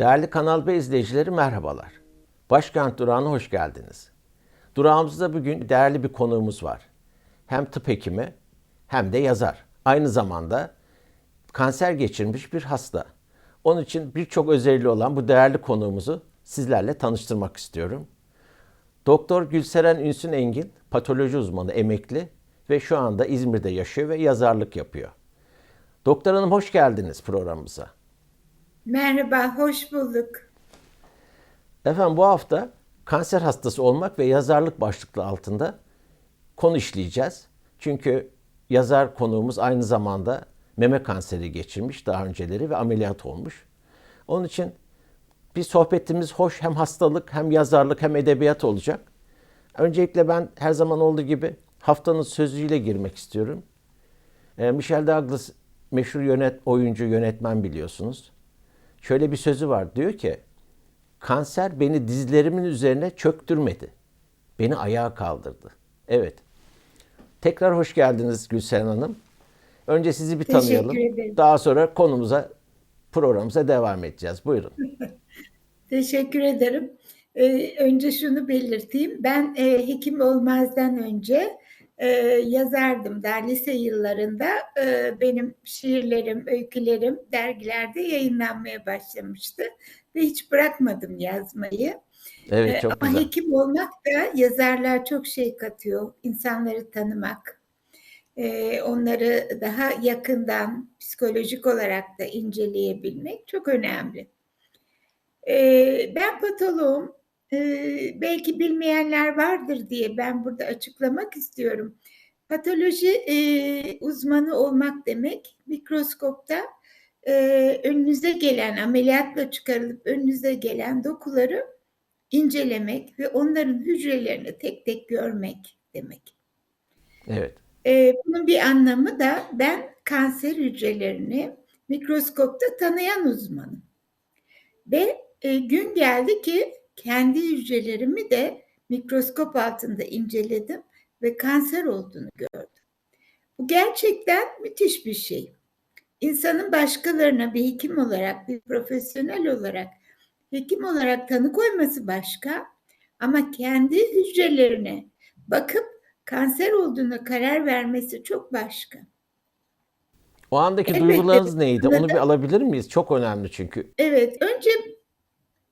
Değerli Kanal B izleyicileri merhabalar. Başkent Durağı'na hoş geldiniz. Durağımızda bugün değerli bir konuğumuz var. Hem tıp hekimi hem de yazar. Aynı zamanda kanser geçirmiş bir hasta. Onun için birçok özelliği olan bu değerli konuğumuzu sizlerle tanıştırmak istiyorum. Doktor Gülseren Ünsün Engin, patoloji uzmanı, emekli ve şu anda İzmir'de yaşıyor ve yazarlık yapıyor. Doktor Hanım hoş geldiniz programımıza. Merhaba, hoş bulduk. Efendim bu hafta kanser hastası olmak ve yazarlık başlıklı altında konu işleyeceğiz. Çünkü yazar konuğumuz aynı zamanda meme kanseri geçirmiş daha önceleri ve ameliyat olmuş. Onun için bir sohbetimiz hoş hem hastalık hem yazarlık hem edebiyat olacak. Öncelikle ben her zaman olduğu gibi haftanın sözüyle girmek istiyorum. Ee, Michel Douglas meşhur yönet oyuncu yönetmen biliyorsunuz. Şöyle bir sözü var diyor ki kanser beni dizlerimin üzerine çöktürmedi. Beni ayağa kaldırdı. Evet. Tekrar hoş geldiniz Gülseren Hanım. Önce sizi bir tanıyalım. Daha sonra konumuza, programımıza devam edeceğiz. Buyurun. Teşekkür ederim. Ee, önce şunu belirteyim. Ben e, hekim olmazdan önce e, yazardım daha lise yıllarında. E, benim şiirlerim, öykülerim dergilerde yayınlanmaya başlamıştı. Ve hiç bırakmadım yazmayı. Evet Ee, çok Ama güzel. hekim olmak da yazarlığa çok şey katıyor. İnsanları tanımak, e, onları daha yakından psikolojik olarak da inceleyebilmek çok önemli. Ee, Ben patoloğum. Ee, Belki bilmeyenler vardır diye ben burada açıklamak istiyorum. Patoloji e, uzmanı olmak demek mikroskopta e, önünüze gelen ameliyatla çıkarılıp önünüze gelen dokuları incelemek ve onların hücrelerini tek tek görmek demek. Evet. Ee, bunun bir anlamı da ben kanser hücrelerini mikroskopta tanıyan uzmanım. Ve e, gün geldi ki kendi hücrelerimi de mikroskop altında inceledim ve kanser olduğunu gördüm. Bu gerçekten müthiş bir şey. İnsanın başkalarına bir hekim olarak, bir profesyonel olarak, hekim olarak tanı koyması başka ama kendi hücrelerine bakıp kanser olduğuna karar vermesi çok başka. O andaki Elbette duygularınız neydi? Onu bir alabilir miyiz? Çok önemli çünkü. Evet, önce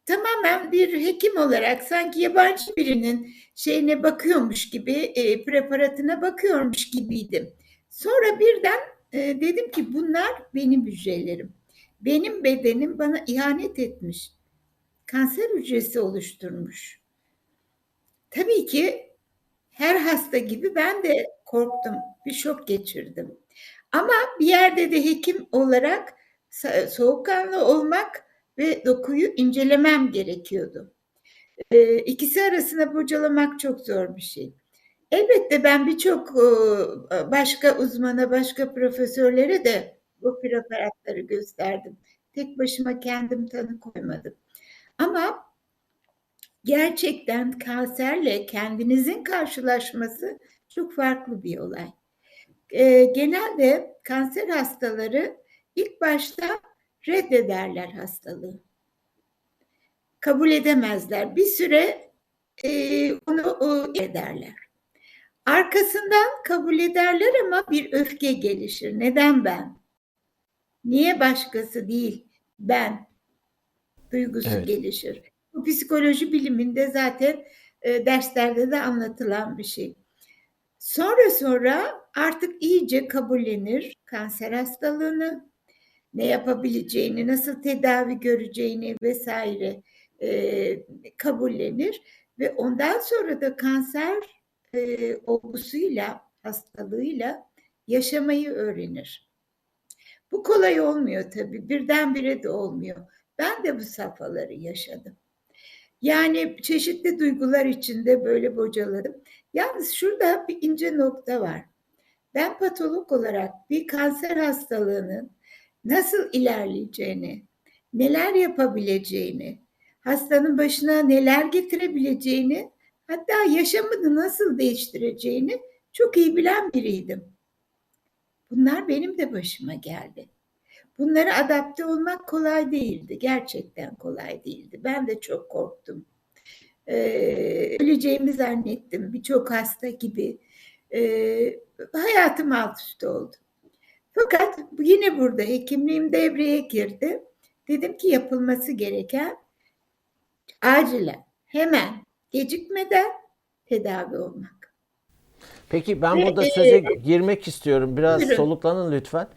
tamamen bir hekim olarak sanki yabancı birinin şeyine bakıyormuş gibi, e, preparatına bakıyormuş gibiydim. Sonra birden e, dedim ki bunlar benim hücrelerim. Benim bedenim bana ihanet etmiş. Kanser hücresi oluşturmuş. Tabii ki her hasta gibi ben de korktum, bir şok geçirdim. Ama bir yerde de hekim olarak soğukkanlı olmak ve dokuyu incelemem gerekiyordu. Ee, ikisi arasında bocalamak çok zor bir şey. Elbette ben birçok e, başka uzmana, başka profesörlere de bu preparatları gösterdim. Tek başıma kendim tanı koymadım. Ama gerçekten kanserle kendinizin karşılaşması çok farklı bir olay. Ee, genelde kanser hastaları ilk başta reddederler hastalığı. Kabul edemezler. Bir süre e, onu e, ederler. Arkasından kabul ederler ama bir öfke gelişir. Neden ben? Niye başkası değil? Ben duygusu Evet. gelişir. Bu psikoloji biliminde zaten e, derslerde de anlatılan bir şey. Sonra sonra artık iyice kabullenir kanser hastalığını, ne yapabileceğini, nasıl tedavi göreceğini vesaire e, kabullenir ve ondan sonra da kanser e, olgusuyla, hastalığıyla yaşamayı öğrenir. Bu kolay olmuyor tabii, birdenbire de olmuyor. Ben de bu safhaları yaşadım. Yani çeşitli duygular içinde böyle bocaladım. Yalnız şurada bir ince nokta var. Ben patolog olarak bir kanser hastalığının nasıl ilerleyeceğini, neler yapabileceğini, hastanın başına neler getirebileceğini, hatta yaşamını nasıl değiştireceğini çok iyi bilen biriydim. Bunlar benim de başıma geldi. Bunlara adapte olmak kolay değildi. Gerçekten kolay değildi. Ben de çok korktum. Ee, öleceğimi zannettim. Birçok hasta gibi. Ee, hayatım alt üst oldu. Fakat yine burada hekimliğim devreye girdi. Dedim ki yapılması gereken acilen, hemen, gecikmeden tedavi olmak. Peki ben burada e, söze girmek istiyorum. Biraz Buyurun. soluklanın lütfen.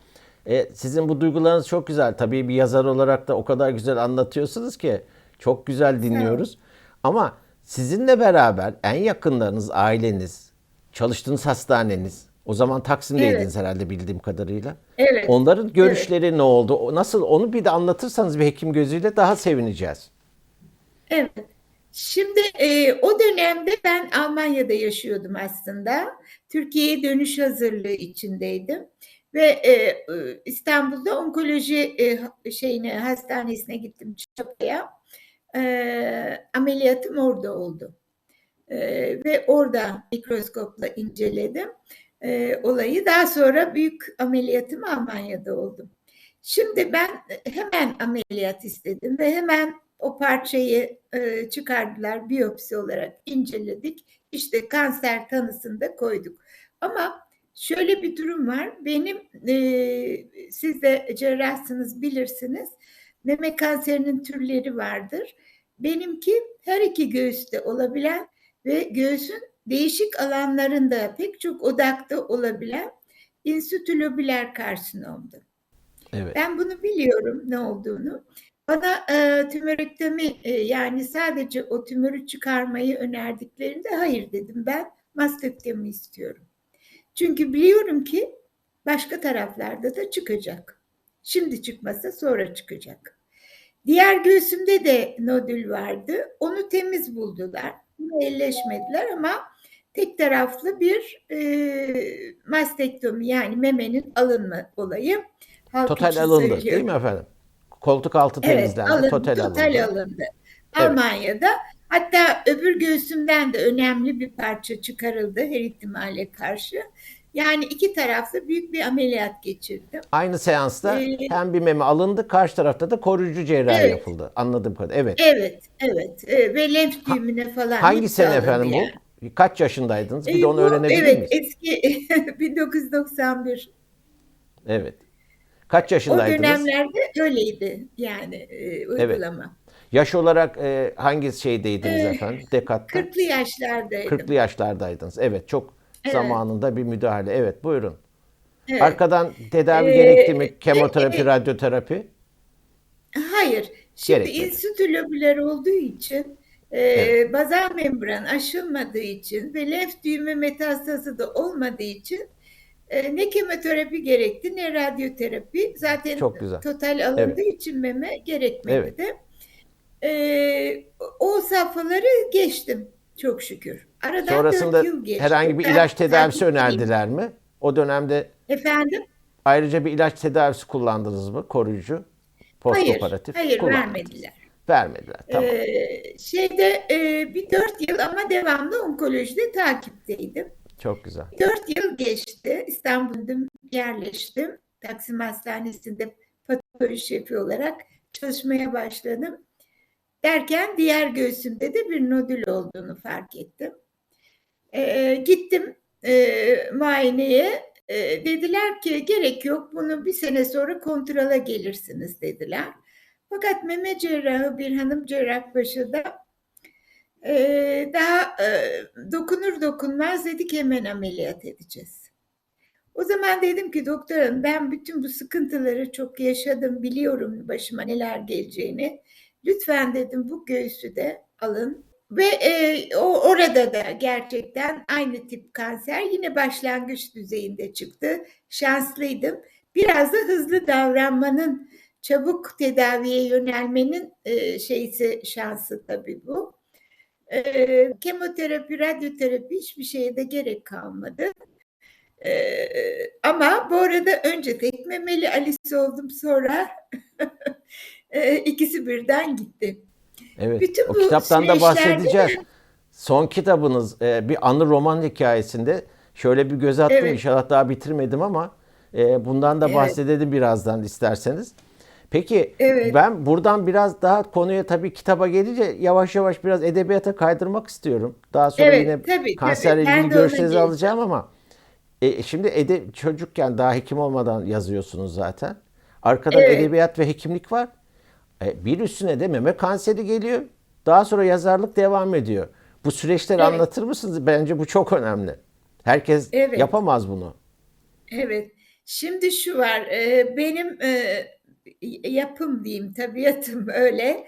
E, sizin bu duygularınız çok güzel. Tabii bir yazar olarak da o kadar güzel anlatıyorsunuz ki çok güzel dinliyoruz. Ama sizinle beraber en yakınlarınız, aileniz, çalıştığınız hastaneniz, o zaman Taksim'deydiniz herhalde bildiğim kadarıyla. Evet. Onların görüşleri ne oldu? Nasıl onu bir de anlatırsanız bir hekim gözüyle daha sevineceğiz. Evet. Şimdi e, o dönemde ben Almanya'da yaşıyordum aslında. Türkiye'ye dönüş hazırlığı içindeydim. Ve e, e, İstanbul'da onkoloji e, şeyine hastanesine gittim Çapa'ya. E, ameliyatım orada oldu. E, ve orada mikroskopla inceledim e, olayı. Daha sonra büyük ameliyatım Almanya'da oldum. Şimdi ben hemen ameliyat istedim ve hemen o parçayı e, çıkardılar biyopsi olarak inceledik. İşte kanser tanısını da koyduk. Ama şöyle bir durum var. Benim e, siz de cerrahsınız bilirsiniz. Meme kanserinin türleri vardır. Benimki her iki göğüste olabilen ve göğsün değişik alanlarında pek çok odakta olabilen insütülobüler karsinomdu. Evet. Ben bunu biliyorum ne olduğunu. Bana e, tümörektomi e, yani sadece o tümörü çıkarmayı önerdiklerinde hayır dedim. Ben mastektomi istiyorum. Çünkü biliyorum ki başka taraflarda da çıkacak. Şimdi çıkmasa sonra çıkacak. Diğer göğsümde de nodül vardı. Onu temiz buldular. Elleşmediler ama tek taraflı bir e, mastektomi yani memenin alınma olayı. Halk Total alındı değil söylüyorum. mi efendim? Koltuk altı Evet, temizlendi. alındı, total, total alındı. alındı. Almanya'da. Hatta öbür göğsümden de önemli bir parça çıkarıldı her ihtimale karşı. Yani iki taraflı büyük bir ameliyat geçirdim. Aynı seansta Ee, hem bir meme alındı, karşı tarafta da koruyucu cerrahi Evet. yapıldı. Anladığım kadarıyla. Evet. Evet, evet. E, ve lenf düğümüne falan. Hangi sene efendim yani. bu? Kaç yaşındaydınız? Bir E, de onu bu, öğrenebilir evet, miyiz? eski 1991. Evet. Kaç O yaşındaydınız? dönemlerde öyleydi yani e, uygulama. Yaş olarak e, hangi şeydeydiniz Ee, efendim? Dekatta. 40'lı yaşlardaydım. 40'lı yaşlardaydınız. Evet, çok Evet. zamanında bir müdahale. Evet, buyurun. Evet. Arkadan tedavi Ee, gerekti mi? Kemoterapi, e, e, radyoterapi? Hayır. Şimdi Gerekmedi. insütülobüler olduğu için e, Evet. bazal membran aşılmadığı için ve lenf düğümü metastazı da olmadığı için e, ne kemoterapi gerekti ne radyoterapi. Zaten Çok güzel. total alındığı için meme gerekmedi Evet. de. E, o safhaları geçtim çok şükür. Aradan Sonrasında yıl geçti. herhangi bir Ben ilaç tedavisi önerdiler mi? O dönemde Efendim? ayrıca bir ilaç tedavisi kullandınız mı? Koruyucu, Hayır, postoperatif. hayır kullanmadınız. vermediler. Vermediler. Tamam. Ee, şeyde e, bir dört yıl ama devamlı onkolojide takipteydim. Çok güzel. Dört yıl geçti. İstanbul'da yerleştim. Taksim Hastanesi'nde patoloji şefi olarak çalışmaya başladım. Derken diğer göğsümde de bir nodül olduğunu fark ettim. Ee, gittim e, muayeneye. E, dediler ki gerek yok bunu bir sene sonra kontrola gelirsiniz dediler. Fakat meme cerrahı bir hanım cerrahpaşa da e, daha e, dokunur dokunmaz dedik hemen ameliyat edeceğiz. O zaman dedim ki doktor hanım ben bütün bu sıkıntıları çok yaşadım biliyorum başıma neler geleceğini. Lütfen dedim bu göğsü de alın. Ve e, o orada da gerçekten aynı tip kanser yine başlangıç düzeyinde çıktı. Şanslıydım. Biraz da hızlı davranmanın, çabuk tedaviye yönelmenin e, şeysi şansı tabii bu. E, kemoterapi, radyoterapi hiçbir şeye de gerek kalmadı. E, ama bu arada önce tek memeli Alice oldum sonra e, ikisi birden gitti. Evet. Bütün o kitaptan da bahsedeceğiz. Son kitabınız e, bir anı roman hikayesinde şöyle bir göz attım. Evet. İnşallah daha bitirmedim ama E, bundan da Evet. bahsedelim birazdan isterseniz. Peki Evet. ben buradan biraz daha konuya tabii kitaba gelince yavaş yavaş biraz edebiyata kaydırmak istiyorum. Daha sonra Evet, yine tabii, kanserle tabii. İlgili görüşlerinizi alacağım ama e, şimdi ede, çocukken daha hekim olmadan yazıyorsunuz zaten. Arkadan Evet. edebiyat ve hekimlik var. E, bir üstüne de meme kanseri geliyor. Daha sonra yazarlık devam ediyor. Bu süreçleri Evet. anlatır mısınız? Bence bu çok önemli. Herkes Evet. yapamaz bunu. Evet. Şimdi şu var, e, benim e, yapım diyeyim, tabiatım öyle.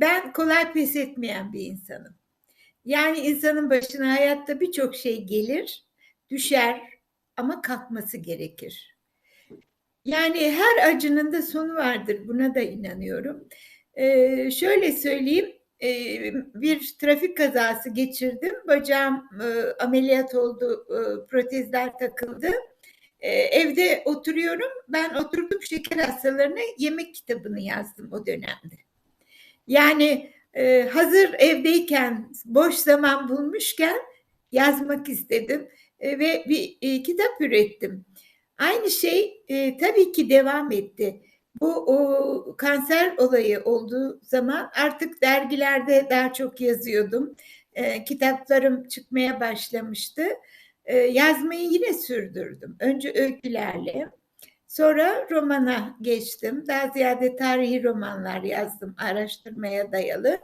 Ben kolay pes etmeyen bir insanım. Yani insanın başına hayatta birçok şey gelir, düşer ama kalkması gerekir. Yani her acının da sonu vardır, buna da inanıyorum. Şöyle söyleyeyim, bir trafik kazası geçirdim, bacağım ameliyat oldu, protezler takıldı. Ee, evde oturuyorum. Ben oturdum şeker hastalarına yemek kitabını yazdım o dönemde. Yani e, hazır evdeyken boş zaman bulmuşken yazmak istedim E, ve bir e, kitap ürettim. Aynı şey e, tabii ki devam etti. Bu o, kanser olayı olduğu zaman artık dergilerde daha çok yazıyordum. E, kitaplarım çıkmaya başlamıştı. E, yazmayı yine sürdürdüm. Önce öykülerle, sonra romana geçtim. Daha ziyade tarihi romanlar yazdım, araştırmaya dayalı.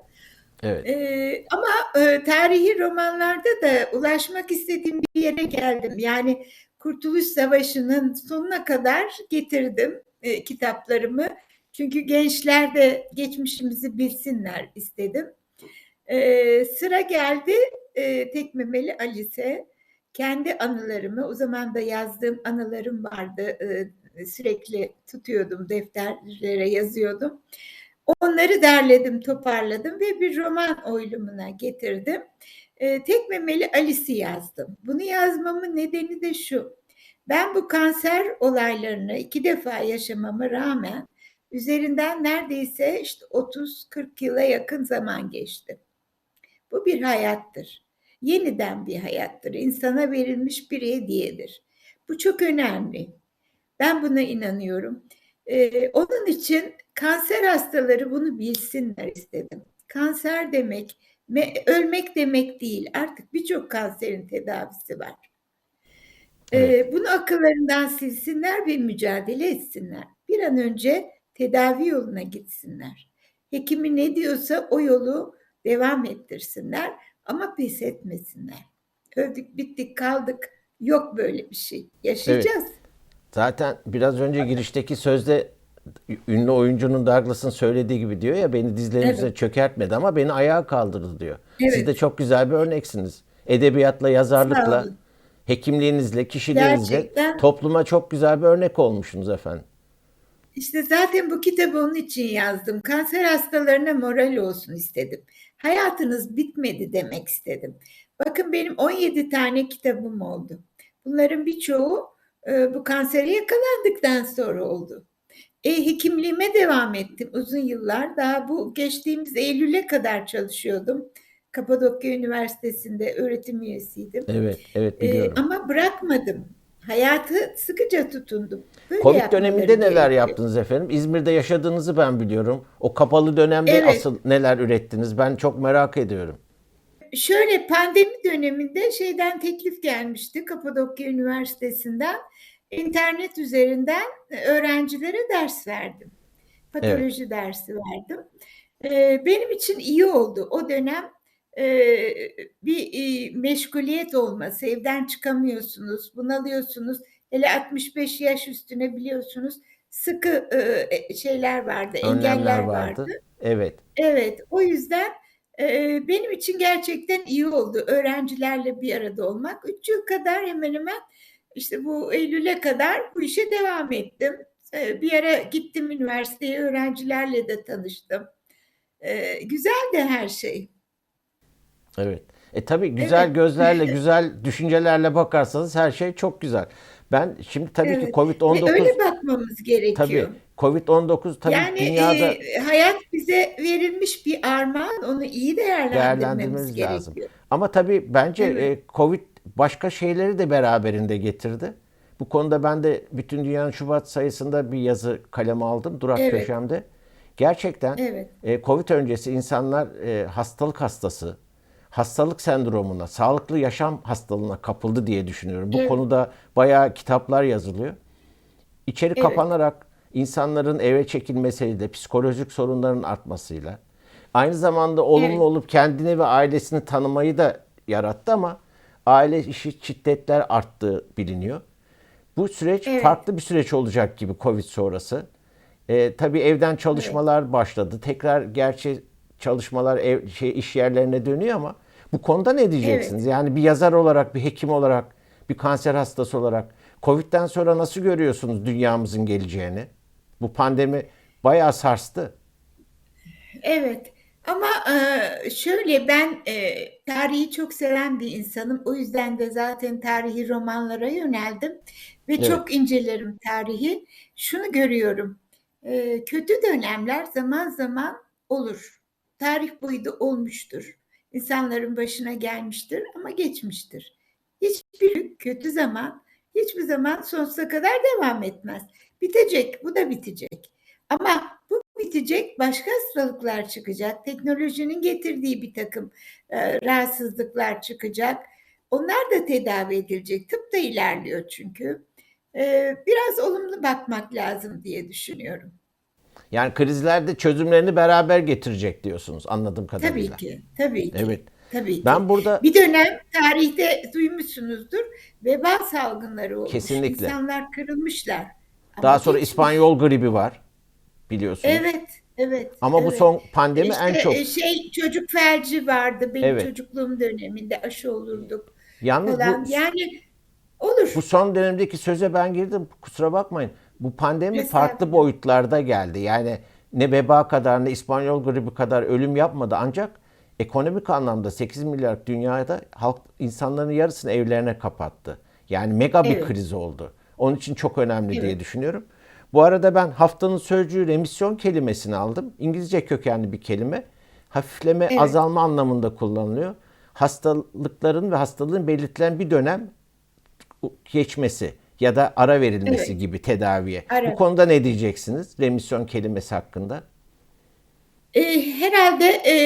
Evet. E, ama e, tarihi romanlarda da ulaşmak istediğim bir yere geldim. Yani Kurtuluş Savaşı'nın sonuna kadar getirdim e, kitaplarımı. Çünkü gençler de geçmişimizi bilsinler istedim. E, sıra geldi e, Tekmemeli Alice kendi anılarımı, o zaman da yazdığım anılarım vardı. Ee, sürekli tutuyordum, defterlere yazıyordum. Onları derledim, toparladım ve bir roman oylumuna getirdim. Ee, Tek Memeli Alice'i yazdım. Bunu yazmamın nedeni de şu. Ben bu kanser olaylarını iki defa yaşamama rağmen üzerinden neredeyse işte 30-40 yıla yakın zaman geçti. Bu bir hayattır yeniden bir hayattır. İnsana verilmiş bir hediyedir. Bu çok önemli. Ben buna inanıyorum. Ee, onun için kanser hastaları bunu bilsinler istedim. Kanser demek ölmek demek değil. Artık birçok kanserin tedavisi var. Ee, Evet. bunu akıllarından silsinler ve mücadele etsinler. Bir an önce tedavi yoluna gitsinler. Hekimi ne diyorsa o yolu devam ettirsinler ama pes etmesinler. Öldük bittik kaldık yok böyle bir şey. Yaşayacağız. Zaten biraz önce girişteki sözde ünlü oyuncunun Douglas'ın söylediği gibi diyor ya beni dizlerimizle Evet. çökertmedi ama beni ayağa kaldırdı diyor. Siz Evet. de çok güzel bir örneksiniz. Edebiyatla, yazarlıkla, hekimliğinizle, kişiliğinizle Gerçekten. topluma çok güzel bir örnek olmuşsunuz efendim. İşte zaten bu kitabı onun için yazdım. Kanser hastalarına moral olsun istedim. Hayatınız bitmedi demek istedim. Bakın benim 17 tane kitabım oldu. Bunların birçoğu e, bu kansere yakalandıktan sonra oldu. E, hekimliğime devam ettim uzun yıllar. Daha bu geçtiğimiz Eylül'e kadar çalışıyordum. Kapadokya Üniversitesi'nde öğretim üyesiydim. Evet, evet E, biliyorum. ama bırakmadım. Hayatı sıkıca tutundum. Böyle Covid döneminde neler yaptınız efendim? İzmir'de yaşadığınızı ben biliyorum. O kapalı dönemde Evet. asıl neler ürettiniz? Ben çok merak ediyorum. Şöyle pandemi döneminde şeyden teklif gelmişti Kapadokya Üniversitesi'nden. İnternet üzerinden öğrencilere ders verdim. Patoloji dersi verdim. Ee, benim için iyi oldu. O dönem e, bir meşguliyet olması, evden çıkamıyorsunuz, bunalıyorsunuz. Hele 65 yaş üstüne biliyorsunuz sıkı e, şeyler vardı, Önlemler engeller vardı. vardı. Evet. Evet, o yüzden benim için gerçekten iyi oldu öğrencilerle bir arada olmak. Üç yıl kadar hemen hemen işte bu Eylül'e kadar bu işe devam ettim. Bir ara gittim üniversiteye, öğrencilerle de tanıştım. E, güzeldi her şey. Evet. E tabii güzel Evet. gözlerle, güzel düşüncelerle bakarsanız her şey çok güzel. Ben şimdi tabii ki Evet. Ve Covid-19 öyle bakmamız tabii gerekiyor. Covid-19 tabii Yani dünyada e, hayat bize verilmiş bir armağan, onu iyi değerlendirmemiz değerlendirmemiz lazım. gerekiyor. Ama tabii bence Evet. e, Covid başka şeyleri de beraberinde getirdi. Bu konuda ben de bütün dünyanın Şubat sayısında bir yazı kaleme aldım durak Evet. köşemde. Gerçekten Evet. e, Covid öncesi insanlar e, hastalık hastası, hastalık sendromuna, sağlıklı yaşam hastalığına kapıldı diye düşünüyorum. Bu Evet. konuda bayağı kitaplar yazılıyor. İçeri Evet. kapanarak insanların eve çekilmesiyle, psikolojik sorunların artmasıyla, aynı zamanda olumlu Evet. olup kendini ve ailesini tanımayı da yarattı ama aile işi şiddetler arttığı biliniyor. Bu süreç Evet. farklı bir süreç olacak gibi Covid sonrası. Ee, tabii evden çalışmalar başladı. Tekrar gerçi çalışmalar ev, şey iş yerlerine dönüyor ama bu konuda ne diyeceksiniz? Yani bir yazar olarak, bir hekim olarak, bir kanser hastası olarak Covid'den sonra nasıl görüyorsunuz dünyamızın geleceğini? Bu pandemi bayağı sarstı. Evet ama e, şöyle ben e, tarihi çok seven bir insanım. O yüzden de zaten tarihi romanlara yöneldim ve Evet. çok incelerim tarihi. Şunu görüyorum. e, kötü dönemler zaman zaman olur. Tarih boyu da olmuştur. İnsanların başına gelmiştir ama geçmiştir. Hiçbir kötü zaman hiçbir zaman sonsuza kadar devam etmez. Bitecek, bu da bitecek. Ama bu bitecek, başka hastalıklar çıkacak. Teknolojinin getirdiği bir takım e, rahatsızlıklar çıkacak. Onlar da tedavi edilecek. Tıp da ilerliyor çünkü. E, biraz olumlu bakmak lazım diye düşünüyorum. Yani krizler de çözümlerini beraber getirecek diyorsunuz anladığım kadarıyla. Tabii ki, tabii ki. Evet. Tabii ki. Ben burada Bir dönem tarihte duymuşsunuzdur. Veba salgınları olmuş. Kesinlikle. İnsanlar kırılmışlar. Ama daha sonra geçmiş. İspanyol gribi var biliyorsunuz. Evet, evet. Ama bu evet. son pandemi en İşte, çok. e, şey çocuk felci vardı benim Evet. çocukluğum döneminde aşı olurduk Yalnız falan. bu, Yani olur. bu son dönemdeki söze ben girdim. Kusura bakmayın. Bu pandemi Estağfurullah. farklı boyutlarda geldi. Yani ne veba kadar ne İspanyol gribi kadar ölüm yapmadı. Ancak ekonomik anlamda 8 milyar dünyada halk insanların yarısını evlerine kapattı. Yani mega bir Evet. kriz oldu. Onun için çok önemli diye Evet. düşünüyorum. Bu arada ben haftanın sözcüğü remisyon kelimesini aldım. İngilizce kökenli bir kelime. Hafifleme, Evet. azalma anlamında kullanılıyor. Hastalıkların ve hastalığın belirtilen bir dönem geçmesi ya da ara verilmesi Evet. gibi tedaviye. Ara. Bu konuda ne diyeceksiniz? Remisyon kelimesi hakkında. E, herhalde e,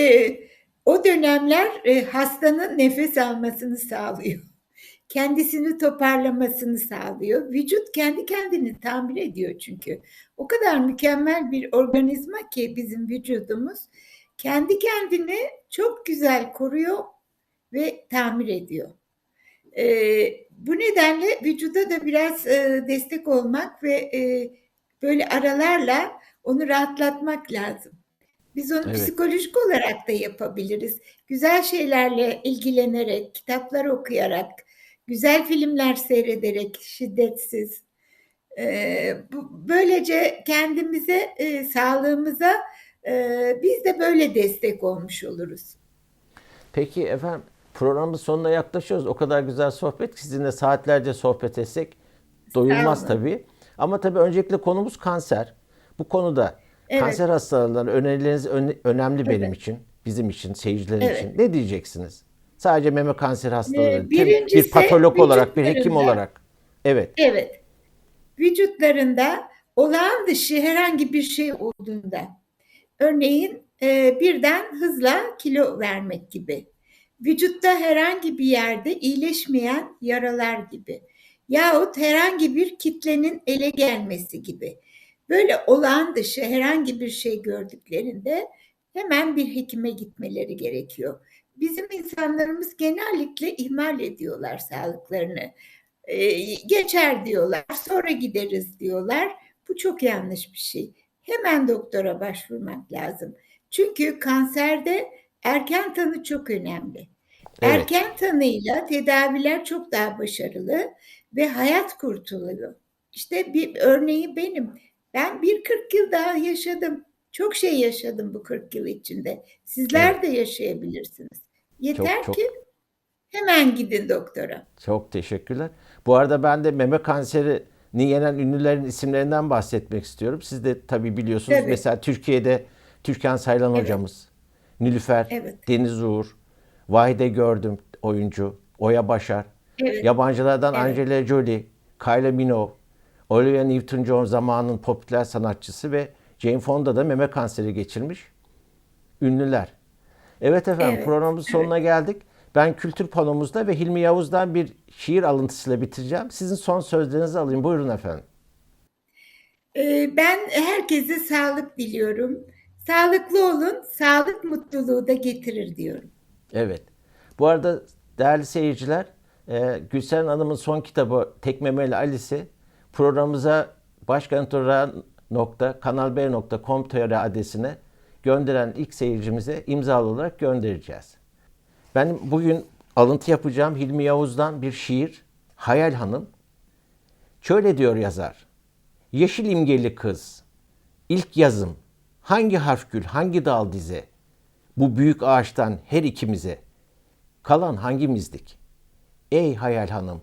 o dönemler e, hastanın nefes almasını sağlıyor. Kendisini toparlamasını sağlıyor. Vücut kendi kendini tamir ediyor çünkü. O kadar mükemmel bir organizma ki bizim vücudumuz kendi kendini çok güzel koruyor ve tamir ediyor. E, bu nedenle vücuda da biraz e, destek olmak ve e, böyle aralarla onu rahatlatmak lazım. Biz onu Evet. psikolojik olarak da yapabiliriz. Güzel şeylerle ilgilenerek, kitaplar okuyarak, güzel filmler seyrederek, şiddetsiz. Ee, bu, böylece kendimize, e, sağlığımıza e, biz de böyle destek olmuş oluruz. Peki efendim programın sonuna yaklaşıyoruz. O kadar güzel sohbet ki sizinle saatlerce sohbet etsek doyulmaz tabii. Ama tabii öncelikle konumuz kanser. Bu konuda Evet. kanser hastalarına önerileriniz öne- önemli benim Evet. için, bizim için, seyirciler Evet. için. Ne diyeceksiniz? Sadece meme kanser hastaları, Ee, değil, bir birincisi patolog olarak, bir hekim olarak. Evet. Evet. Vücutlarında olağan dışı herhangi bir şey olduğunda, örneğin e, birden hızla kilo vermek gibi, vücutta herhangi bir yerde iyileşmeyen yaralar gibi yahut herhangi bir kitlenin ele gelmesi gibi böyle olağan dışı herhangi bir şey gördüklerinde hemen bir hekime gitmeleri gerekiyor. Bizim insanlarımız genellikle ihmal ediyorlar sağlıklarını. Ee, geçer diyorlar, sonra gideriz diyorlar. Bu çok yanlış bir şey. Hemen doktora başvurmak lazım. Çünkü kanserde erken tanı çok önemli. Evet. Erken tanıyla tedaviler çok daha başarılı ve hayat kurtuluyor. İşte bir örneği benim. Ben bir 40 yıl daha yaşadım. Çok şey yaşadım bu 40 yıl içinde. Sizler de yaşayabilirsiniz. Yeter çok- ki hemen gidin doktora. Çok teşekkürler. Bu arada ben de meme kanserini yenen ünlülerin isimlerinden bahsetmek istiyorum. Siz de tabii biliyorsunuz. Tabii. Mesela Türkiye'de Türkan Saylan Evet. hocamız, Nilüfer, Evet. Deniz Uğur, Vahide Gördüm oyuncu, Oya Başar, Evet. yabancılardan Evet. Angela Jolie, Kylie Minogue, Olivia Newton-John zamanın popüler sanatçısı ve Jane Fonda da meme kanseri geçirmiş ünlüler. Evet efendim Evet, programımızın sonuna geldik. Ben kültür panomuzda ve Hilmi Yavuz'dan bir şiir alıntısıyla bitireceğim. Sizin son sözlerinizi alayım. Buyurun efendim. Ee, Ben herkese sağlık diliyorum. Sağlıklı olun, sağlık mutluluğu da getirir diyorum. Evet. Bu arada değerli seyirciler, e, Gülsen Hanım'ın son kitabı Tekmemeli Alice programımıza başkantora.kanalb.com.tr adresine gönderen ilk seyircimize imzalı olarak göndereceğiz. Ben bugün alıntı yapacağım Hilmi Yavuz'dan bir şiir, Hayal Hanım. Şöyle diyor yazar. Yeşil imgeli kız, ilk yazım, hangi harf gül, hangi dal dize, bu büyük ağaçtan her ikimize, kalan hangimizdik? Ey hayal hanım,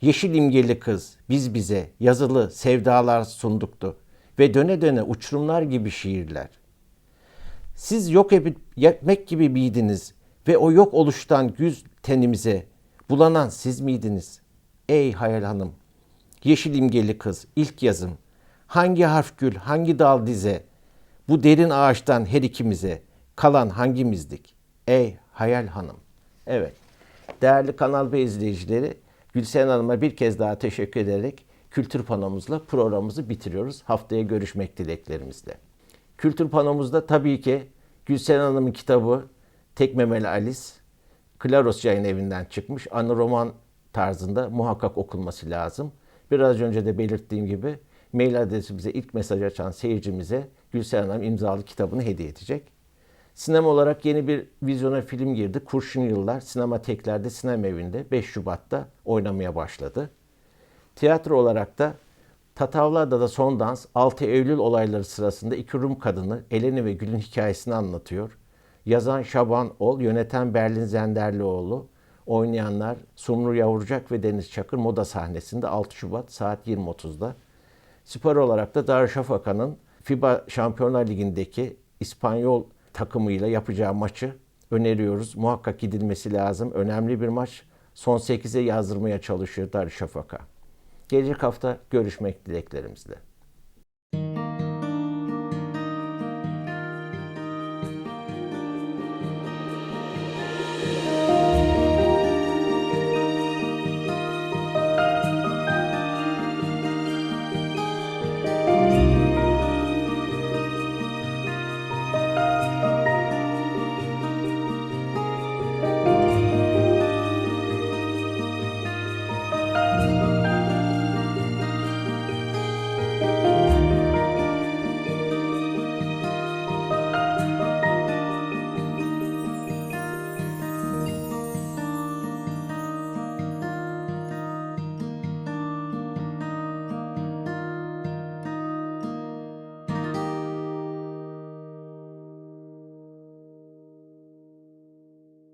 yeşil imgeli kız, biz bize yazılı sevdalar sunduktu ve döne döne uçurumlar gibi şiirler. Siz yok edip yetmek gibi miydiniz ve o yok oluştan güz tenimize bulanan siz miydiniz? Ey hayal hanım, yeşil imgeli kız, ilk yazım, hangi harf gül, hangi dal dize, bu derin ağaçtan her ikimize kalan hangimizdik? Ey hayal hanım. Evet, değerli Kanal B izleyicileri, Gülsen Hanım'a bir kez daha teşekkür ederek kültür panomuzla programımızı bitiriyoruz. Haftaya görüşmek dileklerimizle. Kültür panomuzda tabii ki Gülsen Hanım'ın kitabı Tekmemeli Alice, Klaros Yayın Evi'nden çıkmış. Anı roman tarzında muhakkak okunması lazım. Biraz önce de belirttiğim gibi mail adresimize ilk mesaj açan seyircimize Gülsen Hanım imzalı kitabını hediye edecek. Sinema olarak yeni bir vizyona film girdi. Kurşun Yıllar Sinematekler'de Sinema Evi'nde 5 Şubat'ta oynamaya başladı. Tiyatro olarak da Tatavla'da da son dans 6 Eylül olayları sırasında iki Rum kadını Eleni ve Gül'ün hikayesini anlatıyor. Yazan Şaban Ol, yöneten Berlin Zenderlioğlu, oynayanlar Sumru Yavrucak ve Deniz Çakır moda sahnesinde 6 Şubat saat 20.30'da. Spor olarak da Darüşşafaka'nın FIBA Şampiyonlar Ligi'ndeki İspanyol takımıyla yapacağı maçı öneriyoruz. Muhakkak gidilmesi lazım. Önemli bir maç. Son 8'e yazdırmaya çalışıyor Darüşşafaka. Gelecek hafta görüşmek dileklerimizle.